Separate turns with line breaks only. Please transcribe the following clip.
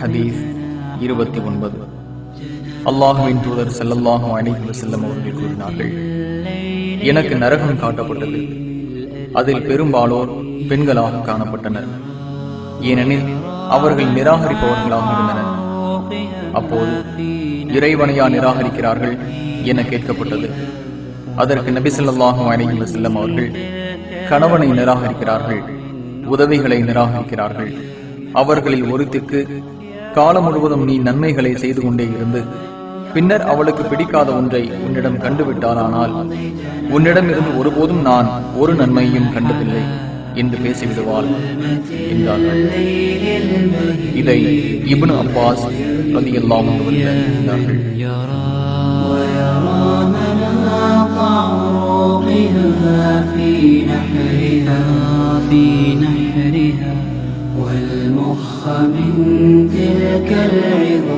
ஹதீஸ் இருபத்தி ஒன்பது அல்லாஹுவின் தூதர் ஸல்லல்லாஹு அலைஹி வஸல்லம் அவர்கள் கூறினார்கள் எனக்கு நரகம் காட்டப்பட்டது அதில் பெரும்பாலோர் பெண்களாக காணப்பட்டனர் ஏனெனில் அவர்கள் நிராகரிப்பவர்களாக இருந்தனர் அப்போது இறைவனையா நிராகரிக்கிறார்கள் என கேட்கப்பட்டது அதற்கு நபி ஸல்லல்லாஹு அலைஹி வஸல்லம் அவர்கள் கணவனை நிராகரிக்கிறார்கள் உதவிகளை நிராகரிக்கிறார்கள். அவர்களில் ஒருத்திற்கு காலம் முழுவதும் நீ நன்மைகளை செய்து கொண்டே இருந்து பின்னர் அவளுக்கு பிடிக்காத ஒன்றை உன்னிடம் கண்டுவிட்டாளானால் உன்னிடமிருந்து ஒருபோதும் நான் ஒரு நன்மையும் கண்டதில்லை என்று பேசிவிடுவாள் என்றார்கள். இதை இப்னு அப்பாஸ் ரலியல்லாஹு அன்ஹு
عروقها في نحرها في نحرها. والمخ من تلك العظام